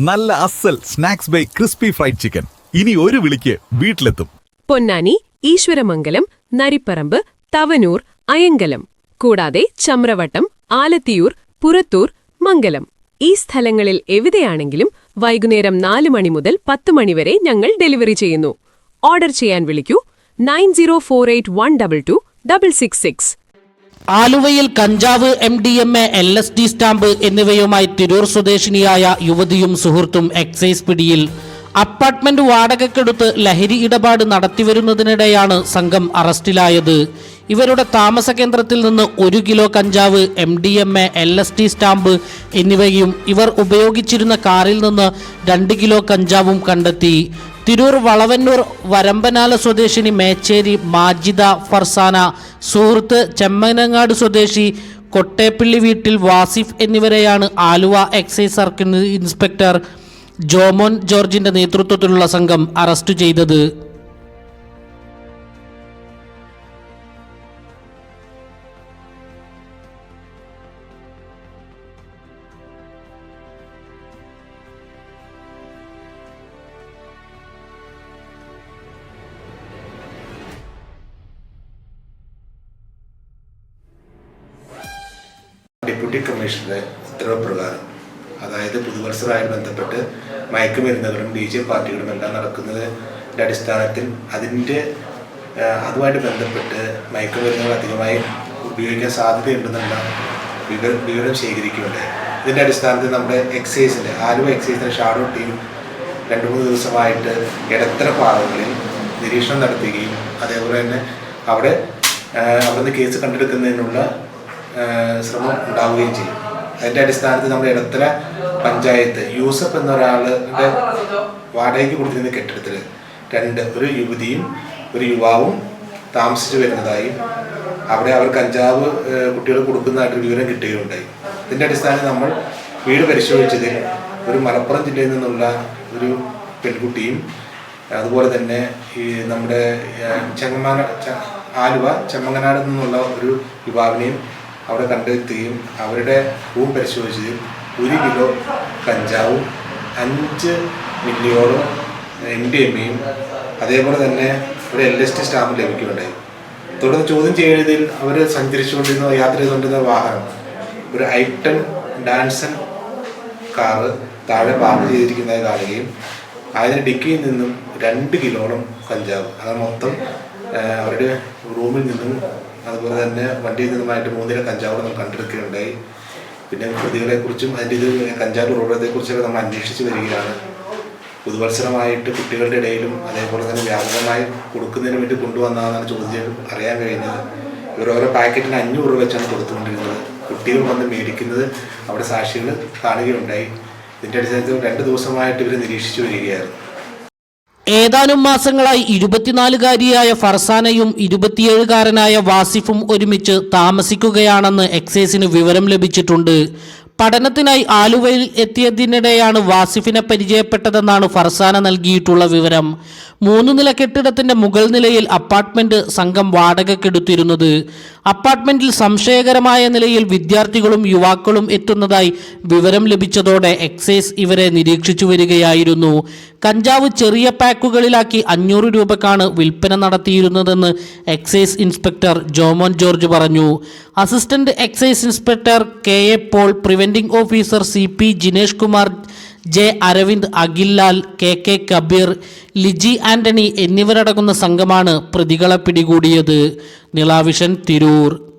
നല്ല അസൽ snacks by crispy fried chicken. ഇനി ഒരു വിളിക്ക് വീട്ടിലെത്തും. പൊന്നാനി ഈശ്വരമംഗലം നരിപ്പറമ്പ് തവനൂർ അയങ്കലം. കൂടാതെ ചമ്രവട്ടം ആലത്തിയൂർ പുറത്തൂർ മംഗലം. ഈ സ്ഥലങ്ങളിൽ എവിടെയാണെങ്കിലും വൈകുന്നേരം നാല് മണി മുതൽ പത്ത് മണിവരെ ഞങ്ങൾ ഡെലിവറി ചെയ്യുന്നു. ഓർഡർ ചെയ്യാൻ വിളിക്കൂ nine zero four eight one double two double six six. ആലുവയിൽ കഞ്ചാവ് M D M A L S D stamp എന്നിവയുമായി തിരൂർ സ്വദേശിനിയായ യുവതിയും സുഹൃത്തും എക്സൈസ് പിടിയിൽ അപ്പാർട്ട്മെന്റ് വാടകയ്ക്കെടുത്ത് ലഹരി ഇടപാട് നടത്തിവരുന്നതിനിടെയാണ് സംഘം അറസ്റ്റിലായത്. ഇവരുടെ താമസ കേന്ദ്രത്തിൽ നിന്ന് ഒരു കിലോ കഞ്ചാവ് M D M A L S T stamp എന്നിവയും ഇവർ ഉപയോഗിച്ചിരുന്ന കാറിൽ നിന്ന് രണ്ട് കിലോ കഞ്ചാവും കണ്ടെത്തി. തിരൂർ വളവന്നൂർ വരമ്പനാല സ്വദേശിനി മേച്ചേരി മാജിദ ഫർസാന സുഹൃത്ത് ചെമ്മനങ്ങാട് സ്വദേശി കൊട്ടേപ്പള്ളി വീട്ടിൽ വാസിഫ് എന്നിവരെയാണ് Aluva excise circle inspector Jomon ജോർജിന്റെ നേതൃത്വത്തിലുള്ള സംഘം അറസ്റ്റ് ചെയ്തത്. ഡെപ്യൂട്ടി കമ്മീഷണറുടെ ഉത്തരവ് പ്രകാരം അതായത് പുതുവത്സരമായി ബന്ധപ്പെട്ട് മയക്കുമരുന്നുകളും ബി ജെ പാർട്ടികളും എല്ലാം നടക്കുന്നതിന്റെ അടിസ്ഥാനത്തിൽ അതിന്റെ അതുമായിട്ട് ബന്ധപ്പെട്ട് മയക്കുമരുന്നുകൾ അധികമായി ഉപയോഗിക്കാൻ സാധ്യതയുണ്ടെന്നുള്ള വിവരം വിവരം ശേഖരിക്കുകയുണ്ടായി. ഇതിന്റെ അടിസ്ഥാനത്തിൽ നമ്മുടെ എക്സൈസിന്റെ ആലുവ എക്സൈസിന്റെ ഷാഡോ ടീം രണ്ട് മൂന്ന് ദിവസമായിട്ട് ഇടത്തര പാതകളിൽ നിരീക്ഷണം നടത്തുകയും അതേപോലെ തന്നെ അവിടെ അവിടുന്ന് കേസ് കണ്ടെടുക്കുന്നതിനുള്ള ശ്രമം ഉണ്ടാവുകയും ചെയ്യും. അതിന്റെ അടിസ്ഥാനത്തിൽ നമ്മുടെ ഇടത്തര പഞ്ചായത്ത് യൂസഫ് എന്ന ഒരാളുടെ വാടകയ്ക്ക് കൊടുത്തിരുന്ന കെട്ടിടത്തിൽ രണ്ട് ഒരു യുവതിയും ഒരു യുവാവും താമസിച്ചു വരുന്നതായും അവിടെ അവർക്ക് കഞ്ചാവ് കുട്ടികൾ കൊടുക്കുന്നതായിട്ട് വിവരം കിട്ടുകയുണ്ടായി. ഇതിന്റെ അടിസ്ഥാനത്തിൽ നമ്മൾ വീട് പരിശോധിച്ചതിൽ ഒരു മലപ്പുറം ജില്ലയിൽ നിന്നുള്ള ഒരു പെൺകുട്ടിയും അതുപോലെ തന്നെ ഈ നമ്മുടെ ചെങ്ങമാന ആലുവ ചെമ്മങ്ങനാട് നിന്നുള്ള ഒരു യുവാവിനെയും അവിടെ കണ്ടെത്തുകയും അവരുടെ റൂം പരിശോധിച്ചതും ഒരു കിലോ കഞ്ചാവും അഞ്ച് മില്ലിയോളം എം ഡി എം എയും അതേപോലെ തന്നെ ഒരു എൽ എസ് ടി സ്റ്റാമ്പ് ലഭിക്കുകയുണ്ടായി. തുടർന്ന് ചോദ്യം ചെയ്തതിൽ അവർ സഞ്ചരിച്ചുകൊണ്ടിരുന്ന യാത്ര ചെയ്തുകൊണ്ടിരുന്ന വാഹനം. ഒരു ഐട്ടൺ ഡാൻസൺ കാറ് താഴെ പാർക്ക് ചെയ്തിരിക്കുന്നതായി കാണുകയും അതിന് ഡിക്കിയിൽ നിന്നും രണ്ട് കിലോളം കഞ്ചാവ്. അത് മൊത്തം അവരുടെ റൂമിൽ നിന്നും അതുപോലെ തന്നെ വണ്ടിയിൽ നിന്നുമായിട്ട് മൂന്നില കഞ്ചാവ് നമ്മൾ കണ്ടെടുക്കുകയുണ്ടായി. പിന്നെ പ്രതികളെ പ്രതികളെക്കുറിച്ചും അതിന്റെ ഇത് കഞ്ചാവ് ഉറവിടത്തെക്കുറിച്ചൊക്കെ നമ്മൾ അന്വേഷിച്ച് വരികയാണ്. പുതുവത്സരമായിട്ട് കുട്ടികളുടെ ഇടയിലും അതേപോലെ തന്നെ വ്യാപകമായി കൊടുക്കുന്നതിന് വേണ്ടി കൊണ്ടുവന്നതെന്നാണ് ചോദ്യം അറിയാൻ കഴിഞ്ഞത്. ഇവരോരോ പാക്കറ്റിന് അഞ്ഞൂറ് രൂപ വെച്ചാണ് കൊടുത്തുകൊണ്ടിരുന്നത്. കുട്ടികൾ വന്ന് മേടിക്കുന്നത് അവിടെ സാക്ഷികൾ കാണുകയുണ്ടായി. ഇതിന്റെ അടിസ്ഥാനത്തിൽ രണ്ട് ദിവസമായിട്ട് ഇവർ നിരീക്ഷിച്ചു വരികയായിരുന്നു. ഏതാനും മാസങ്ങളായി ഇരുപത്തിനാലുകാരിയായ ഫർസാനയും ഇരുപത്തിയേഴുകാരനായ വാസിഫും ഒരുമിച്ച് താമസിക്കുകയാണെന്ന് എക്സൈസിന് വിവരം ലഭിച്ചിട്ടുണ്ട്. പഠനത്തിനായി ആലുവയിൽ എത്തിയതിനിടെയാണ് വാസിഫിനെ പരിചയപ്പെട്ടതെന്നാണ് ഫർസാന നൽകിയിട്ടുള്ള വിവരം. മൂന്ന് നില കെട്ടിടത്തിന്റെ മുകൾ നിലയിൽ അപ്പാർട്ട്മെന്റ് സംഘം വാടകയ്ക്കെടുത്തിരുന്നത്. അപ്പാർട്ട്മെന്റിൽ സംശയകരമായ നിലയിൽ വിദ്യാർത്ഥികളും യുവാക്കളും എത്തുന്നതായി വിവരം ലഭിച്ചതോടെ എക്സൈസ് ഇവരെ നിരീക്ഷിച്ചു വരികയായിരുന്നു. കഞ്ചാവ് ചെറിയ പാക്കുകളിലാക്കി അഞ്ഞൂറ് രൂപക്കാണ് വിൽപ്പന നടത്തിയിരുന്നതെന്ന് എക്സൈസ് ഇൻസ്പെക്ടർ ജോമോൻ ജോർജ് പറഞ്ഞു. Assistant excise inspector K A Paul preventing officer C P Jinesh Kumar J Aravind Akhillal K K Kabeer Liji Antony എന്നിവരടങ്ങുന്ന സംഘമാണ് പ്രതികളെ പിടികൂടിയത്. നിളാവിഷൻ തിരൂർ.